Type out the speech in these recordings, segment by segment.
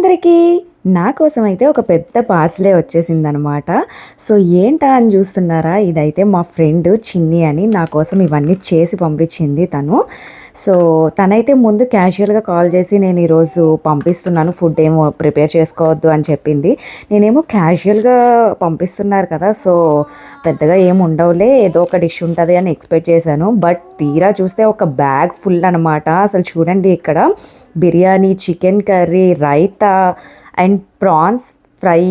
అందరికీ నా కోసం అయితే ఒక పెద్ద పార్సలే వచ్చేసిందనమాట. సో ఏంటా అని చూస్తున్నారా? ఇదైతే మా ఫ్రెండ్ చిన్ని అని నా కోసం ఇవన్నీ చేసి పంపించింది తను. సో తనైతే ముందు క్యాజువల్గా కాల్ చేసి నేను ఈరోజు పంపిస్తున్నాను ఫుడ్ ఏమో ప్రిపేర్ చేసుకోవద్దు అని చెప్పింది. నేనేమో క్యాజువల్గా పంపిస్తున్నారు కదా సో పెద్దగా ఏమి ఉండవులే ఏదో ఒక డిష్ ఉంటుంది అని ఎక్స్పెక్ట్ చేశాను. బట్ తీరా చూస్తే ఒక బ్యాగ్ ఫుల్ అనమాట అసలు చూడండి ఇక్కడ. Biryani chicken curry raita and prawns fry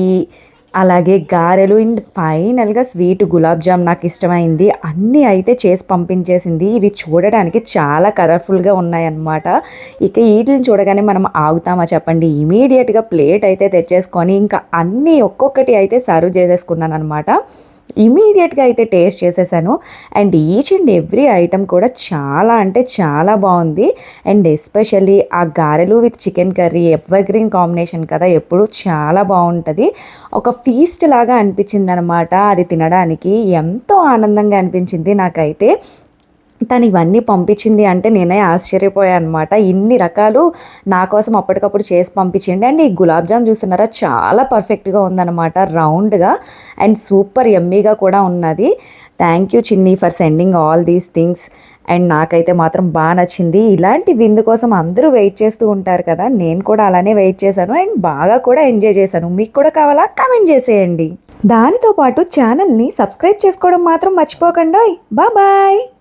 అలాగే గారెలు అండ్ ఫైనల్గా స్వీట్ గులాబ్ జామ్ నాకు ఇష్టమైంది. అన్నీ అయితే చేసి పంపించేసింది. ఇవి చూడడానికి చాలా కలర్ఫుల్గా ఉన్నాయన్నమాట. ఇక వీటిని చూడగానే మనం ఆగుతామా చెప్పండి. ఇమీడియట్గా ప్లేట్ అయితే తెచ్చేసుకొని ఇంకా అన్నీ ఒక్కొక్కటి అయితే సర్వ్ చేసేసుకున్నాను అనమాట ఇమీడియట్గా అయితే టేస్ట్ చేసేసాను. And each and every item కూడా చాలా అంటే చాలా బాగుంది. అండ్ ఎస్పెషల్లీ ఆ గారెలు with chicken curry ever green combination కదా ఎప్పుడు చాలా బాగుంటుంది. ఒక ఫీస్ట్ లాగా అనిపించింది అనమాట అది తినడానికి ఎంతో ఆనందంగా అనిపించింది నాకైతే. తను ఇవన్నీ పంపించింది అంటే నేనే ఆశ్చర్యపోయాను అనమాట ఇన్ని రకాలు నా కోసం అప్పటికప్పుడు చేసి పంపించండి అండ్ ఈ గులాబ్ జామ్ చూస్తున్నారా చాలా పర్ఫెక్ట్గా ఉందన్నమాట. రౌండ్గా అండ్ సూపర్ ఎమ్మీగా కూడా ఉన్నది. Thank you Chinni for sending all these things. And నాకైతే మాత్రం బాగా నచ్చింది. ఇలాంటి విందు కోసం అందరూ వెయిట్ చేస్తూ ఉంటారు కదా నేను కూడా అలానే వెయిట్ చేశాను. అండ్ బాగా కూడా ఎంజాయ్ చేశాను. మీకు కూడా కావాలా? కమెంట్ చేసేయండి. దానితో పాటు ఛానల్ని సబ్స్క్రైబ్ చేసుకోవడం మాత్రం మర్చిపోకండి. బాయ్.